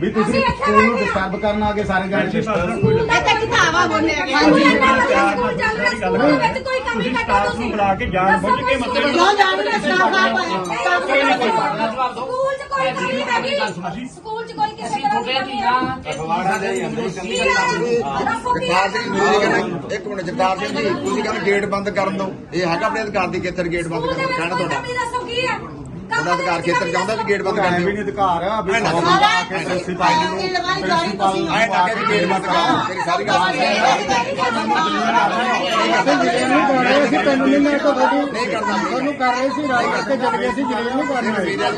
ਵੀ ਤੁਸੀਂ ਸਕੂਲ ਨੂੰ ਡਿਸਟਰਬ ਕਰਨ ਆ ਕੇ ਸਾਰੇ ਜਣੇ ਇੱਥੇ ਕਿਤਾਬਾਂ ਬੋਲੇ ਆ ਹਾਂਜੀ ਸਕੂਲ ਚੱਲ ਰਿਹਾ ਸਕੂਲ ਵਿੱਚ ਕੋਈ ਕਮੀ ਕੱਢੋ ਤੁਸੀਂ। ਬੁਲਾ ਕੇ ਜਾਣ ਬੁੱਝ ਕੇ ਮਤਲਬ ਕਿਉਂ ਜਾਣਗੇ ਸਟਾਫ ਆ ਸਕੂਲ 'ਚ ਕੋਈ ਕਮੀ ਹੈਗੀ ਸਕੂਲ 'ਚ ਕੋਈ ਕਿਸੇ ਤਰ੍ਹਾਂ ਦੀ ਕਮੀ ਹੈ। ਅਖਬਾਰਾਂ ਦੇ ਹੀ ਅੰਦਰ ਕੀ ਹੈ? ਦੱਸੋ ਕੀ ਹੈ? ਜਗਤਾਰ ਸਿੰਘ ਤੁਸੀਂ ਕਹਿੰਦੇ ਇੱਕ ਮਿੰਟ ਜਗਤਾਰ ਸਿੰਘ ਜੀ ਤੁਸੀਂ ਕਹਿੰਦੇ ਗੇਟ ਬੰਦ ਕਰਨ ਦਿਓ। ਇਹ ਹੈਗਾ ਆਪਣੇ ਅਧਿਕਾਰ ਦੀ ਖੇਤਰ ਗੇਟ ਬੰਦ ਸਕੂਲ ਦੇ ਕਰਨ ਦਾ ਕਹਿਣਾ ਕੋਈ ਕਮੀ ਤੁਹਾਡਾ ਤੁਹਾਡਾ ਅਧਿਕਾਰ ਖੇਤਰ ਚਾਹੁੰਦਾ ਵੀ ਗੇਟ ਬੰਦ ਕਰ ਐਵੇਂ ਦਿਓ ਨਹੀਂ ਅਧਿਕਾਰ ਆ ਵੀ ਐਂ ਨਾ ਸੌ ਬੰਦਾ ਆ ਕੇ ਪ੍ਰਿੰਸੀਪਲ ਨੂੰ ਪ੍ਰਿੰਸੀਪਲ ਨੂੰ ਆਏ ਨਾ ਕਿ ਗੇਟ ਬੰਦ ਕਰ ਤੇਰੀ ਸਾਰੀ ਗੱਲ ਅਸੀਂ ਤੈਨੂੰ ਨਹੀਂ ਮੈਂ ਤਾਂ ਤੁਹਾਡੀ ਨਹੀਂ ਕਰਦਾ ਤੁਹਾਨੂੰ ਕਰ ਰਹੇ ਸੀ ਰਾਜ ਤੇ ਜਦ ਗਏ ਸੀ ਜਿਹੜੇ ਨਹੀਂ ਕਰਨਾ ਮੇਰਾ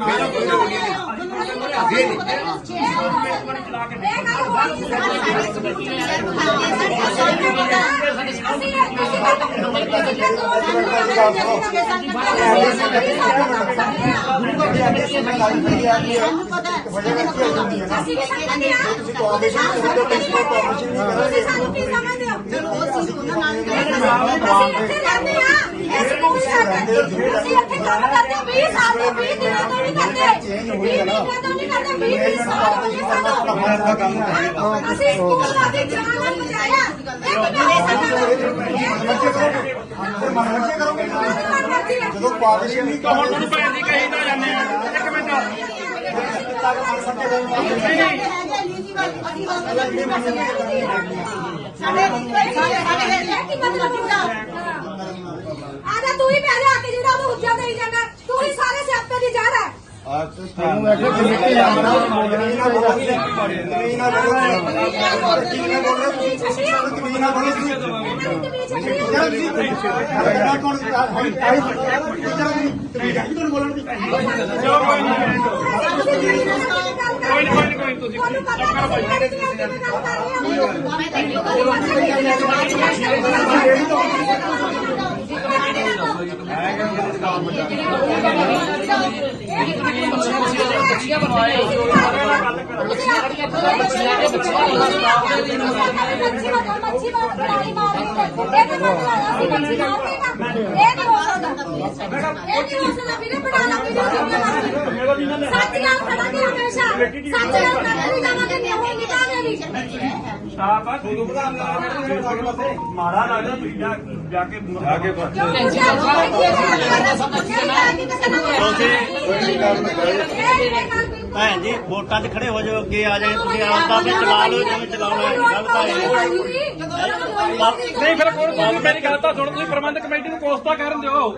ਮੇਰਾ ਕੋਈ ਰੋਲ ਨਹੀਂ ਹੈ ਇਹ ਨਹੀਂ ਸਾਨੂੰ ਪਤਾ ਹੈ ਅਸੀਂ ਵੀ ਸਮਝਦੇ ਹਾਂ ਤੁਸੀਂ ਸਾਨੂੰ ਕੀ ਸਮਝਦੇ ਹੋ ਚਲੋ ਉਹ ਸੀ ਉਹਨਾਂ ਨਾਲ ਅਸੀਂ ਇੱਥੇ ਰਹਿੰਦੇ ਆ ਇਹ ਸਕੂਲ ਸਾਡਾ ਅਸੀਂ ਇੱਥੇ ਕੰਮ ਕਰਦੇ 20 ਸਾਲ ਤੋਂ 20 ਦਿਨਾਂ ਤੋਂ ਨਹੀਂ ਕਰਦੇ 20 ਮਹੀਨਿਆਂ ਤੋਂ ਨਹੀਂ ਕਰਦੇ 20 20 ਸਾਲ ਹੋ ਗਏ ਸਾਨੂੰ ਅਸੀਂ ਸਕੂਲ ਦਾ ਵੀ ਜਾਨ ਨਹੀਂ ਬਚਾਇਆ ਇੱਕ ਮਿੰਟ ਜਦੋਂ ਪਾਲਿਸ਼ ਨਹੀਂ ਹੁਣ ਤੁਹਾਨੂੰ ਭੈਣ ਦੀ ਕਹੀ ਤਾਂ ਜਾਂਦੇ ਆ। ਇੱਕ ਸਾਡੇ ਕੀ ਮਤਲਬ ਹੁੰਦਾ ਆਦਾ ਤੂੰ ਹੀ ਪਹਿਲੇ ਆ ਕੇ ਜਿਹੜਾ ਉਹ ਉੱਚਾ ਦੇਈ ਜਾਣਾ ਤੂੰ ਹੀ ਸਾਰੇ ਸਿਆਪੇ ਦੀ ਜੜ ਤੈਨੂੰ ਮੈਂ ਕਿਹਾ ਕਮੇਟੀ ਆਉਣਾ ਬੋਲਣਾ ਨਹੀਂ ਚਾਹੀਦਾ। ਜ਼ਮੀਨ ਨਾ ਬੋਲੋ ਜ਼ਮੀਨ ਨਾ ਬੋਲੋ ਤੁਸੀਂ ਜ਼ਮੀਨ ਨਾ ਬੋਲੋ ਤੁਸੀਂ ਜਿਹੜਾ ਕੌਣ ਆਈ ਤੁਹਾਨੂੰ ਬੋਲਣ ਦੀ ਚਲੋ ਕੋਈ ਮਾਰ ਮਾਰਾ ਲੱਗਦਾ ਤੁਸੀਂ ਜਾ ਜਾ ਕੇ ਜਾ ਕੇ ਭੈਣ ਜੀ ਵੋਟਾਂ 'ਚ ਖੜੇ ਹੋ ਜਾਓ ਅੱਗੇ ਆ ਜਾਏ ਤੁਸੀਂ ਆਪ ਤਾਂ ਵੀ ਚਲਾ ਲਓ ਜਿਵੇਂ ਚਲਾਉਣਾ ਹੈ ਗੱਲ ਤਾਂ ਇਹ ਹੈ। ਨਹੀਂ ਫਿਰ ਕੋਲ ਤੁਸੀਂ ਮੇਰੀ ਗੱਲ ਤਾਂ ਸੁਣ ਤੁਸੀਂ ਪ੍ਰਬੰਧਕ ਕਮੇਟੀ ਨੂੰ ਕੋਸਤਾ ਕਰਨ ਦਿਓ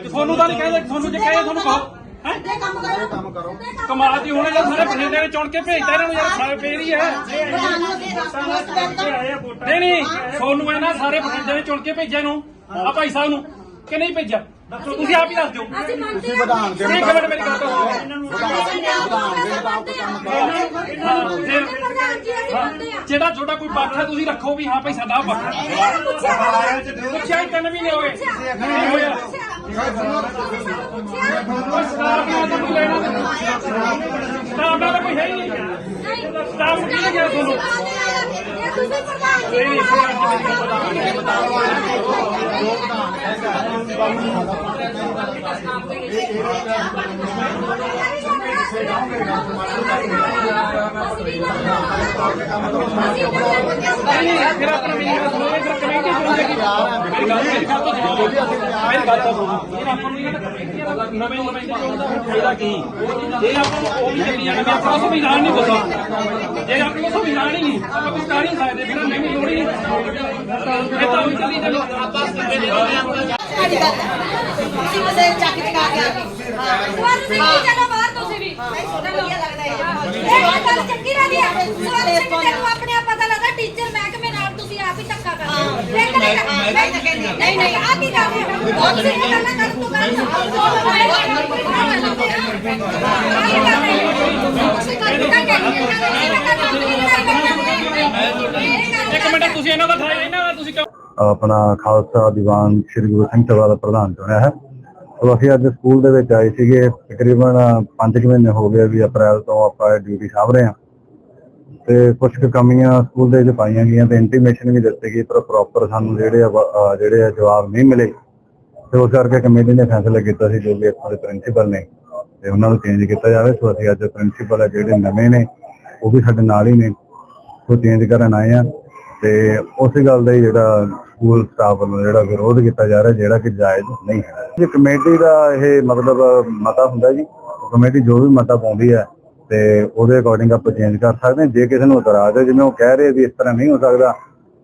ਤੁਹਾਨੂੰ ਤਾਂ ਨਹੀਂ ਕਹਿੰਦੇ ਤੁਹਾਨੂੰ ਜੇ ਕਹੇ ਤੁਹਾਨੂੰ ਕਹੋ ਹੈ ਕੰਮ ਕਰੋ ਕਮਾਲ ਦੀ ਹੋਣੇ ਜਦ ਸਾਰੇ ਬਠਿੰਡੇ ਨੇ ਚੁਣ ਕੇ ਭੇਜਤਾ ਇਹਨਾਂ ਨੂੰ ਯਾਰ ਸਾਰੇ ਫੇਰ ਹੀ ਹੈ ਨਹੀਂ ਨਹੀਂ ਤੁਹਾਨੂੰ ਇਹਨਾਂ ਸਾਰੇ ਬਠਿੰਡੇ ਨੇ ਚੁਣ ਕੇ ਭੇਜਿਆ ਨੂੰ ਆ ਭਾਈ ਸਾਹਿਬ ਨੂੰ ਕਿ ਨਹੀਂ ਭੇਜਿਆ ਦੱਸੋ ਤੁਸੀਂ ਆਪ ਹੀ ਦੱਸ ਦਿਓ। ਤੁਸੀਂ ਵਿਧਾਨ ਦੇ ਇੱਕ ਮਿੰਟ ਮੇਰੀ ਗੱਲ ਤਾਂ ਸੁਣੋ ਹਾਂ, ਫਿਰ ਜਿਹੜਾ ਤੁਹਾਡਾ ਕੋਈ ਪੱਖ ਹੈ ਤੁਸੀਂ ਰੱਖੋ ਵੀ ਹਾਂ ਭਾਈ ਸਾਡਾ ਪੱਖ ਹੈ। ਪੁੱਛਿਆ ਹੀ ਤਿੰਨ ਮਹੀਨੇ ਹੋ ਗਏ ਨਹੀਂ ਹੋਇਆ। ਸਟਾਫ ਨਾਲ ਤਾਂ ਕੋਈ ਲੈਣਾ ਸਟਾਫ ਨਾਲ ਤਾਂ ਕੋਈ ਹੈ ਹੀ ਨਹੀਂ। ਸਟਾਫ ਨੂੰ ਕਿਹਨੇ ਗਿਆ ਤੁਹਾਨੂੰ? ਫਿਰ ਆਪਣਾ ਮੇਰੀ ਗੱਲ ਸੁਣੋ ਫਿਰ ਕਮੇਟੀ ਸੁਣੇਗੀ ਮੇਰੀ ਗੱਲ ਮੇਰੀ ਗੱਲ ਤਾਂ ਸੁਣੋ ਮੇਰੀ ਗੱਲ ਤਾਂ ਸੁਣੋ ਇਹ ਆਪਾਂ ਨੂੰ ਇਹਨਾਂ ਕਮੇਟੀਆਂ ਦਾ ਨਵੇਂ ਨਵੇਂ ਚਾਹੁੰਦਾ ਫਾਇਦਾ ਕੀ ਇਹ ਆਪਾਂ ਨੂੰ ਉਹ ਵੀ ਚੱਲੀ ਜਾਣਾ ਆਪਣਾ ਸੰਵਿਧਾਨ ਨਹੀਂ ਪਤਾ। ਜੇ ਆਪਣੇ ਹੀ ਨਹੀਂ ਆਪਾਂ ਕੁਝ ਕਰ ਨਹੀਂ ਨਹੀਂ ਲੋੜ ਹੀ ਨਹੀਂ ਇਹ ਤਾਂ ਉਹ ਚੱਲੀ ਚੱਲੋ ਆਪਾਂ ਸਾਡੀ ਗੱਲ ਤੁਸੀਂ ਮਸੇ ਚੱਕ ਚਕਾ ਕੇ ਆ ਗਏ। ਚਲੋ ਬਾਹਰ ਤੁਸੀਂ ਵੀ। ਵਧੀਆ ਲੱਗਦਾ ਹੈ ਇਹ ਗੱਲ ਚੰਗੀ ਰਹੀ ਹੈ ਸਵਾਲ ਤੈਨੂੰ ਆਪਣੇ ਆਪ ਪਤਾ ਲੱਗਾ ਟੀਚਰ ਮਹਿਕਮੇ ਨਾਲ ਤੁਸੀਂ ਆਪ ਹੀ ਧੱਕਾ ਕਰਦੇ ਹੋ। ਨਹੀਂ ਨਹੀਂ। ਆ ਕੀ ਕਰ ਰਹੇ ਹੋ ਬਹੁਤ ਸੀ ਗੱਲਾਂ ਕਰ। ਤੂੰ ਕਰ ਇੱਕ ਮਿੰਟ ਤੁਸੀਂ ਇਹਨਾਂ ਦਾ ਠਾਇਆ ਇਹਨਾਂ ਦਾ ਤੁਸੀਂ ਕਿਉਂ ਆਪਣਾ ਖਾਲਸਾ ਦੀਵਾਨ ਸ੍ਰੀ ਗੁਰੂ ਸਿੰਘ ਸਭਾ ਦਾ ਪ੍ਰਧਾਨ ਚੁਣਿਆ ਹੈ। ਸੋ ਅਸੀਂ ਅੱਜ ਸਕੂਲ ਦੇ ਵਿੱਚ ਆਏ ਸੀਗੇ। ਤਕਰੀਬਨ 5 ਮਹੀਨੇ ਹੋ ਗਏ ਵੀ ਅਪ੍ਰੈਲ ਤੋਂ ਆਪਾਂ ਡਿਊਟੀ ਸਾਂਭ ਰਹੇ ਹਾਂ। ਤੇ ਕੁਝ ਕੁ ਕਮੀਆਂ ਸਕੂਲ ਦੇ ਵਿੱਚ ਪਾਈਆਂ ਗਈਆਂ ਤੇ ਇੰਟੀਮੇਸ਼ਨ ਵੀ ਦਿੱਤੀ ਗਈ, ਪਰ ਪ੍ਰੋਪਰ ਸਾਨੂੰ ਜਿਹੜੇ ਆ ਜਿਹੜੇ ਆ ਜਵਾਬ ਨਹੀਂ ਮਿਲੇ। ਤੇ ਉਸ ਕਰਕੇ ਕਮੇਟੀ ਨੇ ਫੈਸਲਾ ਕੀਤਾ ਸੀ ਜੋ ਵੀ ਇੱਥੋਂ ਦੇ ਪ੍ਰਿੰਸੀਪਲ ਨੇ, ਤੇ ਉਹਨਾਂ ਨੂੰ ਚੇਂਜ ਕੀਤਾ ਜਾਵੇ। ਸੋ ਅਸੀਂ ਅੱਜ ਪ੍ਰਿੰਸੀਪਲ ਆ ਜਿਹੜੇ ਨਵੇਂ ਨੇ, ਉਹ ਵੀ ਸਾਡੇ ਨਾਲ ਹੀ ਨੇ। ਉਹ ਚੇਂਜ ਕਰਨ ਆਏ ਆ ਤੇ ਉਸੇ ਗੱਲ ਦਾ ਹੀ ਜਿਹੜਾ ਸਕੂਲ ਸਟਾਫ ਵੱਲੋਂ ਜਿਹੜਾ ਵਿਰੋਧ ਕੀਤਾ ਜਾ ਰਿਹਾ, ਜਿਹੜਾ ਕਿ ਜਾਇਜ਼ ਨਹੀਂ ਹੈ। ਜੇ ਕਮੇਟੀ ਦਾ ਇਹ ਮਤਲਬ ਮਤਾ ਹੁੰਦਾ ਜੀ ਕਮੇਟੀ ਜੋ ਵੀ ਮਤਾ ਪਾਉਂਦੀ ਹੈ ਤੇ ਉਹਦੇ ਅਕੋਰਡਿੰਗ ਆਪਾਂ ਚੇਂਜ ਕਰ ਸਕਦੇ ਹਾਂ। ਜੇ ਕਿਸੇ ਨੂੰ ਇਤਰਾਜ਼ ਹੈ, ਜਿਵੇਂ ਉਹ ਕਹਿ ਰਹੇ ਵੀ ਇਸ ਤਰ੍ਹਾਂ ਨਹੀਂ ਹੋ ਸਕਦਾ,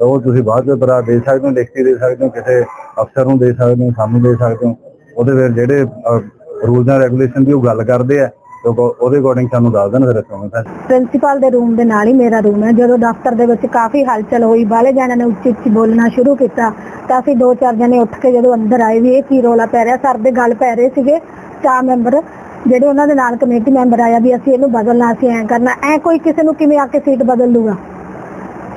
ਤਾਂ ਉਹ ਤੁਸੀਂ ਬਾਅਦ ਵਿੱਚ ਇਤਰਾਜ਼ ਦੇ ਸਕਦੇ ਹੋ ਲਿਖ ਕੇ ਦੇ ਸਕਦੇ ਹੋ, ਕਿਸੇ ਅਫਸਰ ਨੂੰ ਦੇ ਸਕਦੇ ਹੋ, ਸਾਨੂੰ ਦੇ ਸਕਦੇ ਹੋ। ਉਹਦੇ ਫਿਰ ਜਿਹੜੇ ਰੂਲਸ ਐਂਡ ਰੈਗੂਲੇਸ਼ਨ ਦੀ ਉਹ ਗੱਲ ਕਰਦੇ ਆ ਤੇ ਉਹ- ਉਹਦੇ ਅਕੋਰਡਿੰਗ ਸਾਨੂੰ ਦੱਸ ਦੇਣ ਫਿਰ ਅਸੀਂ ਉਵੇਂ ਪ੍ਰਿੰਸੀਪਲ ਦੇ ਰੂਮ ਦੇ ਨਾਲ ਹੀ ਮੇਰਾ ਰੂਮ ਹੈ। ਜਦੋਂ ਦਫ਼ਤਰ ਦੇ ਵਿੱਚ ਕਾਫੀ ਹਲਚਲ ਹੋਈ, ਬਾਹਲੇ ਜਾਣਿਆਂ ਨੇ ਉੱਚੀ ਉੱਚੀ ਬੋਲਣਾ ਸ਼ੁਰੂ ਕੀਤਾ, ਤਾਂ ਅਸੀਂ ਦੋ ਚਾਰ ਜਣੇ ਉੱਠ ਕੇ ਜਦੋਂ ਅੰਦਰ ਆਏ ਵੀ ਇਹ ਕੀ ਰੋਲਾ ਪੈ ਰਿਹਾ, ਸਰ ਦੇ ਗੱਲ ਪੈ ਰਹੇ ਸੀਗੇ। ਸਟਾਫ ਮੈਂਬਰ ਜਿਹੜੇ ਉਹਨਾਂ ਦੇ ਨਾਲ ਕਮੇਟੀ ਮੈਂਬਰ ਆਇਆ ਵੀ ਅਸੀਂ ਇਹਨੂੰ ਬਦਲਣਾ, ਅਸੀਂ ਐਂ ਕਰਨਾ, ਐ ਕੋਈ ਕਿਸੇ ਨੂੰ ਕਿਵੇਂ ਆ ਕੇ ਸੀਟ ਬਦਲ ਲੂਗਾ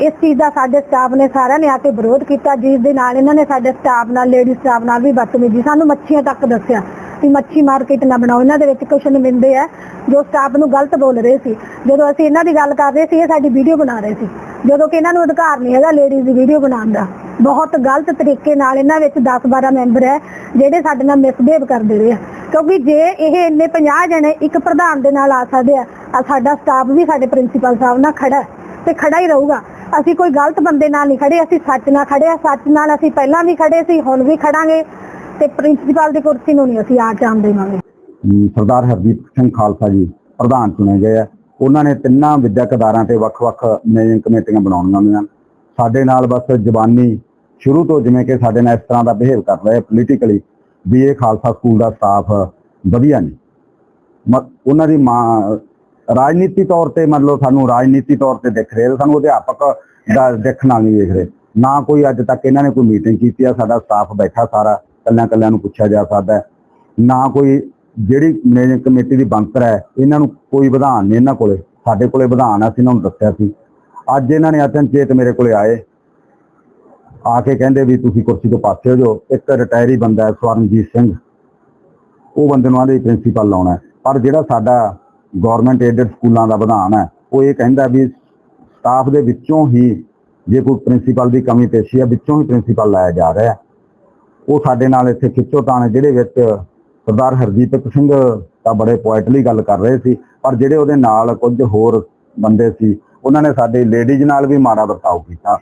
ਇਸ ਚੀਜ਼ ਦਾ ਸਾਡੇ ਸਟਾਫ ਨੇ ਸਾਰਿਆਂ ਨੇ ਆ ਕੇ ਵਿਰੋਧ ਕੀਤਾ। ਜਿਸ ਦੇ ਨਾਲ ਇਹਨਾਂ ਨੇ ਸਾਡੇ ਸਟਾਫ ਨਾਲ ਲੇਡੀ ਸਟਾਫ ਨਾਲ ਵੀ ਬਦਤਮੀਜ਼ੀ, ਸਾਨੂੰ ਮੱਛੀਆਂ ਤੱਕ ਦੱਸਿਆ। ਵੀ ਮੱਛੀ ਮਾਰਕੀਟ ਨਾ ਬਣਾਓ। ਇਹਨਾਂ ਦੇ ਵਿੱਚ ਕੁਝ ਨਿਮਿੰਦੇ ਆ, ਜੋ ਸਟਾਫ ਨੂੰ ਗਲਤ ਬੋਲ ਰਹੇ ਸੀ। ਜਦੋਂ ਅਸੀਂ ਇਹਨਾਂ ਦੀ ਗੱਲ ਕਰ ਰਹੇ ਸੀ, ਇਹ ਸਾਡੀ ਵੀਡੀਓ ਬਣਾ ਰਹੇ ਸੀ। ਜਦੋਂ ਕਿ ਇਹਨਾਂ ਨੂੰ ਅਧਿਕਾਰ ਨਹੀਂ ਹੈਗਾ ਲੇਡੀਜ਼ ਦੀ ਵੀਡੀਓ ਬਣਾਉਣ ਦਾ। ਬਹੁਤ ਗਲਤ ਤਰੀਕੇ ਨਾਲ ਇਹਨਾਂ ਵਿੱਚ 10-12 ਮੈਂਬਰ ਹੈ, ਜਿਹੜੇ ਸਾਡੇ ਨਾਲ ਮਿਸਬਿਹੇਵ ਕਰਦੇ ਰਹੇ ਆ। ਕਿਉਂਕਿ ਜੇ ਇਹ ਇੰਨੇ 50 ਜਣੇ ਇੱਕ ਪ੍ਰਧਾਨ ਦੇ ਨਾਲ ਆ ਸਕਦੇ ਆ ਆ ਸਾਡਾ ਸਟਾਫ ਵੀ ਸਾਡੇ ਪ੍ਰਿੰਸੀਪਲ ਸਾਹਿਬ ਨਾਲ ਖੜਾ ਤੇ ਖੜਾ ਹੀ ਰਹੂਗਾ। ਅਸੀਂ ਕੋਈ ਗਲਤ ਬੰਦੇ ਨਾਲ ਨਹੀਂ ਖੜੇ, ਅਸੀਂ ਸੱਚ ਨਾਲ ਖੜੇ ਆ। ਸੱਚ ਨਾਲ ਅਸੀਂ ਪਹਿਲਾਂ ਵੀ ਖੜੇ ਸੀ, ਹੁਣ ਵੀ ਖੜਾਂਗੇ। ਤੇ ਪ੍ਰਿੰਸੀਪਲ ਦੀ ਕੁਰਸੀ ਨੂੰ ਨਹੀਂ ਅਸੀਂ ਆ ਚਾਮ ਦੇਵਾਂਗੇ। ਸਰਦਾਰ ਹਰਦੀਪ ਸਿੰਘ ਖਾਲਸਾ ਜੀ ਪ੍ਰਧਾਨ ਚੁਣੇ ਗਏ ਆ। ਉਹਨਾਂ ਨੇ ਤਿੰਨਾਂ ਵਿਦਿਅਕ ਅਦਾਰਿਆਂ ਤੇ ਵੱਖ-ਵੱਖ ਮੈਨੇਜਿੰਗ ਕਮੇਟੀਆਂ ਬਣਾਉਣੀਆਂ ਹੁੰਦੀਆਂ। ਸਾਡੇ ਨਾਲ ਬਸ ਜ਼ਬਾਨੀ ਸ਼ੁਰੂ ਤੋਂ ਜਿਵੇਂ ਕਿ ਸਾਡੇ ਨਾਲ ਇਸ ਤਰ੍ਹਾਂ ਦਾ ਬਿਹੇਵ ਕਰ ਰਹੇ ਪੋਲੀਟੀਕਲੀ ਵੀ ਇਹ ਖਾਲਸਾ ਸਕੂਲ ਦਾ ਸਟਾਫ ਵਧੀਆ ਨਹੀਂ। ਉਹਨਾਂ ਦੀ ਮਾਂ, ਰਾਜਨੀਤੀ ਤੌਰ ਤੇ ਮਤਲਬ ਸਾਨੂੰ ਰਾਜਨੀਤੀ ਤੌਰ ਤੇ ਦਿਖ ਰਹੇ ਸਾਨੂੰ ਅਧਿਆਪਕ ਦਾ ਦੇਖਣਾ ਨਹੀਂ ਦੇਖ ਰਹੇ। ਨਾ ਕੋਈ ਅੱਜ ਤੱਕ ਇਹਨਾਂ ਨੇ ਕੋਈ ਮੀਟਿੰਗ ਕੀਤੀ ਆ, ਸਾਡਾ ਸਟਾਫ ਬੈਠਾ ਸਾਰਾ। ਕੱਲਿਆਂ ਕੱਲਿਆਂ ਨੂੰ ਪੁੱਛਿਆ ਜਾ ਸਕਦਾ ਨਾ ਕੋਈ ਜਿਹੜੀ ਮੈਨੇਜਿੰਗ ਕਮੇਟੀ ਦੀ ਬੰਤਰ ਹੈ, ਇਹਨਾਂ ਨੂੰ ਕੋਈ ਵਿਧਾਨ ਨਹੀਂ ਇਹਨਾਂ ਕੋਲੇ। ਸਾਡੇ ਕੋਲੇ ਵਿਧਾਨ ਆ, ਅਸੀਂ ਇਹਨਾਂ ਨੂੰ ਦੱਸਿਆ ਸੀ। ਅੱਜ ਇਹਨਾਂ ਨੇ ਅਚਨਚੇਤ ਮੇਰੇ ਕੋਲੇ ਆਏ। ਆ ਕੇ ਕਹਿੰਦੇ ਵੀ ਤੁਸੀਂ ਕੁਰਸੀ ਤੋਂ ਪਾਸੇ ਹੋ ਜਾਓ। ਇੱਕ ਰਿਟਾਇਰੀ ਬੰਦਾ ਹੈ, ਸਵਰਨਜੀਤ ਸਿੰਘ। ਉਹ ਬੰਦੇ ਨੂੰ ਆਦੇ ਪ੍ਰਿੰਸੀਪਲ ਲਾਉਣਾ ਪਰ ਜਿਹੜਾ ਸਾਡਾ ਗਵਰਨਮੈਂਟ ਏਡਡ ਸਕੂਲਾਂ ਦਾ ਵਿਧਾਨ ਹੈ, ਉਹ ਇਹ ਕਹਿੰਦਾ ਵੀ ਸਟਾਫ ਦੇ ਵਿੱਚੋਂ ਹੀ ਜੇ ਕੋਈ ਪ੍ਰਿੰਸੀਪਲ ਦੀ ਕਮੀ ਪੇਸ਼ੀ ਹੈ, ਵਿੱਚੋਂ ਹੀ ਪ੍ਰਿੰਸੀਪਲ ਲਾਇਆ ਜਾ ਰਿਹਾ ਹੈ। ਉਹ ਸਾਡੇ ਨਾਲ ਇੱਥੇ ਖਿੱਚੋਤਾਣ ਜਿਹਦੇ ਵਿੱਚ ਸਰਦਾਰ ਹਰਦੀਪ ਸਿੰਘ ਤਾਂ ਬੜੇ ਪੋਇਟਲੀ ਗੱਲ ਕਰ ਰਹੇ ਸੀ, ਪਰ ਜਿਹੜੇ ਉਹਦੇ ਨਾਲ ਕੁਝ ਹੋਰ ਬੰਦੇ ਸੀ, ਉਹਨਾਂ ਨੇ ਸਾਡੇ ਲੇਡੀਜ਼ ਨਾਲ ਵੀ ਮਾੜਾ ਵਰਤਾਓ ਕੀਤਾ।